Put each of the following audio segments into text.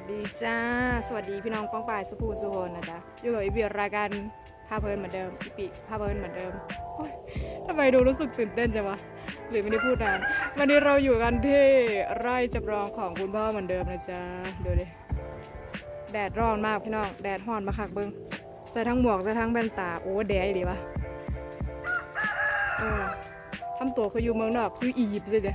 วัสดีจ้า สวัสดีพี่น้องป้องปายสุภูสุโนนะจ๊ะอยู่กับอีเบียรากันพาเพลินเหมือนเดิมพี่ปิพาเพลินเหมือนเดิมทำไมดูรู้สึกตื่นเต้นจังวะหรือไม่ได้พูดนานวันนี้เราอยู่กันที่ไร่จำลองของคุณพ่อเหมือนเดิมนะจ๊ะดูดิแดดร้อนมากพี่น้องแดดฮอนมาคักเบิ้งใส่ทั้งหมวกใส่ทั้งแว่นตาโอ้แดดดีวะทำตัวเขาอยู่เมืองนอกอยู่อียิปต์เลยเด้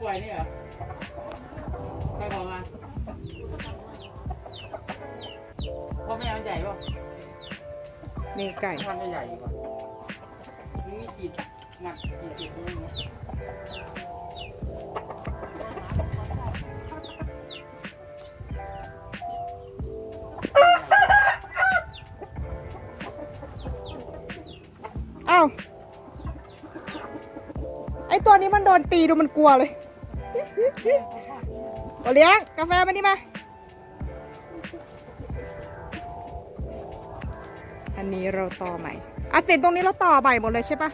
อ๋อน้ำปล่อยนี่เหรอใครบอกมาพ่อแม่มันใหญ่ป่ะนี่ไก่ทำใหญ่ๆกว่านี่กี่หนักกี่สิบนี่นะอ้าว ไอตัวนี้มันโดนตีดูมันกลัวเลย โอเลี้ยงกาแฟมานี่มา อันนี้เราต่อใหม่อะเสร็จตรงนี้เราต่อใหม่หมดเลยใช่ปะ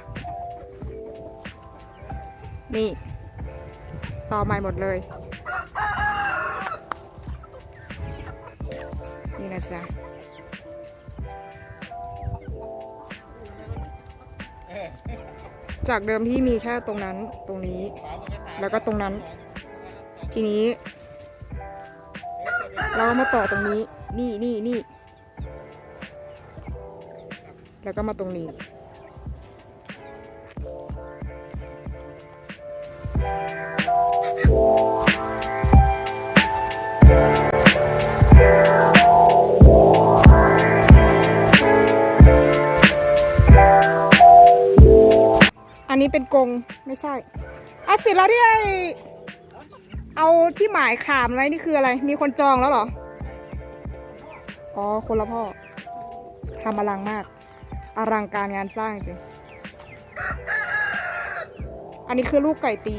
นี่ ต่อใหม่หมดเลย นี่นะจ๊ะจากเดิมที่มีแค่ตรงนั้นตรงนี้ แล้วก็ตรงนั้น ทีนี้ เรามาต่อตรงนี้ นี่นี่นี่แล้วก็มาตรงนี้ อันนี้เป็นกรงไม่ใช่อะเสร็จแล้วที่ไอ เอาที่หมายขามไว้นี่คืออะไร มีคนจองแล้วเหรอ อ๋อ คนละพ่อทำอลังมาก อลังการงานสร้างจริง อันนี้คือลูกไก่ตี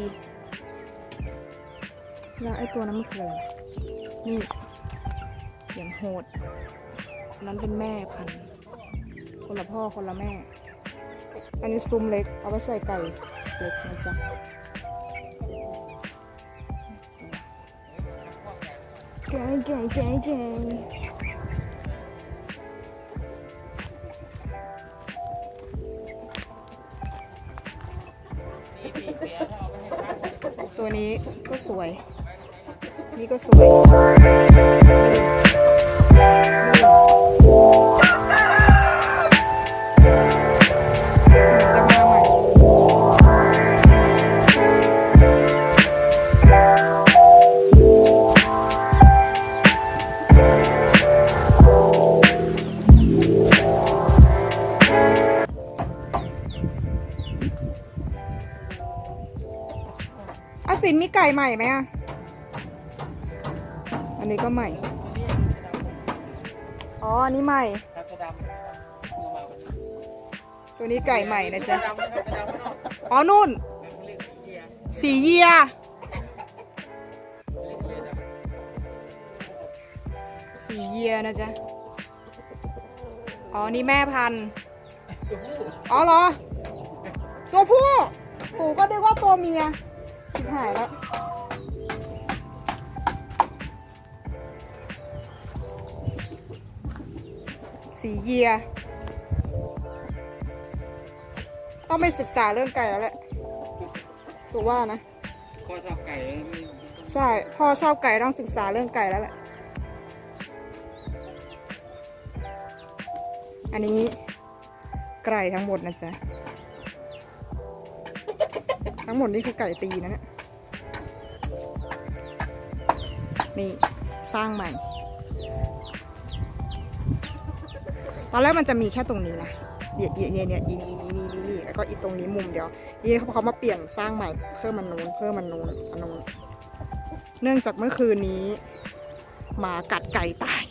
แล้วไอ้ตัวนั้นมันคืออะไรนี่เสียงโหดนนั้นเป็นแม่พันธุ์คนละพ่อคนละแม่ อันนี้ซุ้มเล็ก เอาไว้ใส่ไก่เล็กนะจ๊ะ ไก่ไก่ไก่ไก่ตัวนี้ก็สวย นี่ก็สวย สินมีไก่ใหม่ไหมอะ อันนี้ก็ใหม่ อ๋อ อันนี้ใหม่ครับกระดำเอามาวันนี้ตัวนี้ไก่ใหม่นะจ๊ะกระดำนะครับกระดำข้างนอกอ๋อ นู่นเป็นเรียกเกียร์สีเยียเรียกเกียร์ดำสีเยียนะจ๊ะ อ๋อ นี่แม่พันธุ์ตัวผู้อ๋อเหรอ ตัวผู้ตู่ก็นึกว่าตัวเมีย ชิบหายแล้วสีเยียต้องไปศึกษาเรื่องไก่แล้วแหละตู่ว่านะ พ่อชอบไก่ไม่ใช่ พ่อชอบไก่ต้องศึกษาเรื่องไก่แล้วแหละ อันนี้ไก่ทั้งหมดนะจ๊ะ ทั้งหมดนี่คือไก่ตีนะเนี่ยนี่สร้างใหม่ ตอนแรกมันจะมีแค่ตรงนี้นะเนี่ยเนี่ยเนี่ยเนี่ยอีนี่นี่นี่นี่นี่แล้วก็อีตรงนี้มุมเดียวนี่เขาเขามาเปลี่ยนสร้างใหม่เพิ่มมันนูนเพิ่มมันนูนอันนูนเนื่องจากเมื่อคืนนี้หมากัดไก่ตาย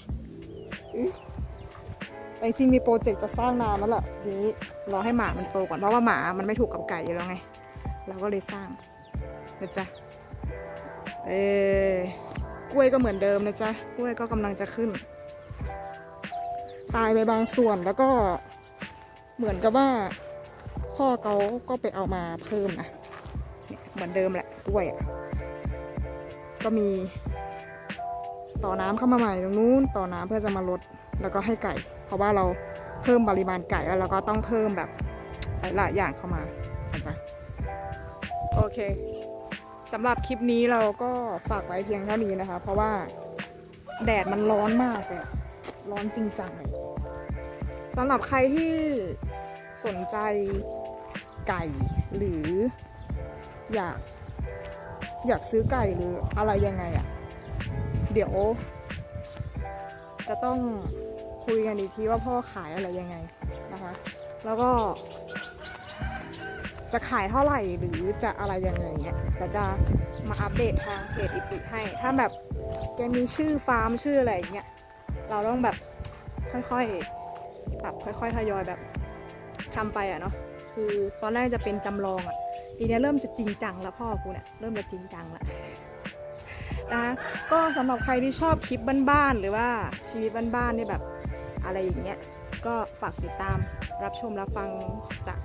แต่จริงมีโปรเจกต์จะสร้างนานแล้วแหละนี้รอให้หมามันโตก่อนเพราะว่าหมามันไม่ถูกกับไก่อยู่แล้วไง เราก็เลยสร้างนะจ๊ะเอ้กล้วยก็เหมือนเดิมนะจ๊ะกล้วยก็กำลังจะขึ้น ตายไปบางส่วนแล้วก็เหมือนกับว่าพ่อเขาก็ไปเอามาเพิ่มนะเนี่ยเหมือนเดิมแหละกล้วยอะก็มี ต่อน้ำเข้ามาใหม่ตรงนู้น ต่อน้ำเพื่อจะมาลดแล้วก็ให้ไก่ เพราะว่าเราเพิ่มปริมาณไก่แล้วเราก็ต้องเพิ่มแบบหลายอย่างเข้ามาเห็นปะ โอเคสำหรับคลิปนี้เราก็ฝากไว้เพียงเท่านี้นะคะ เพราะว่าแดดมันร้อนมากเลยร้อนจริงจังเลยสำหรับใครที่สนใจไก่หรือ อยาก อยากซื้อไก่หรืออะไรยังไงอะ่ะ เดี๋ยว จะต้องคุยกันอีกทีว่าพ่อขายอะไรยังไงนะคะ แล้วก็ จะขายเท่าไหร่หรือจะอะไรยังไงเนี่ยเราจะมาอัปเดตทางเพจอิปิให้ ถ้าแบบแกมีชื่อฟาร์มชื่ออะไรอย่างเงี้ยเราต้องแบบค่อยๆแบบค่อย ๆ ทยอยแบบทำไปอะเนาะคือตอนแรกจะเป็นจำลองอะทีเนี้ยเริ่มจะจริงจังแล้วพ่อกูเนี่ยเริ่มจะจริงจังละนะคะก็สำหรับใครที่ชอบคลิปบ้านๆหรือว่าชีวิตบ้านๆเนี่ยแบบอะไรอย่างเงี้ยก็ฝากติดตามรับชมรับฟังจาก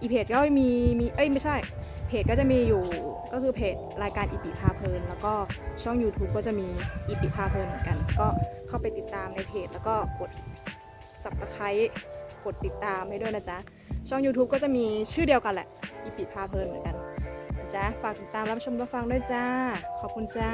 อีเพจก็มีมีเอ้ยไม่ใช่เพจก็จะมีอยู่ก็คือเพจรายการอีปิพาเพลิน แล้วก็ช่อง YouTube ก็จะมีอีปิพาเพลินเหมือนกัน ก็เข้าไปติดตามในเพจ แล้วก็กด subscribe กดติดตามให้ด้วยนะจ๊ะ ช่อง YouTube ก็จะมีชื่อเดียวกันแหละอีปิพาเพลินเหมือนกันนะจ๊ะฝากติดตามรับชมรับฟังด้วยจ้า ขอบคุณจ้า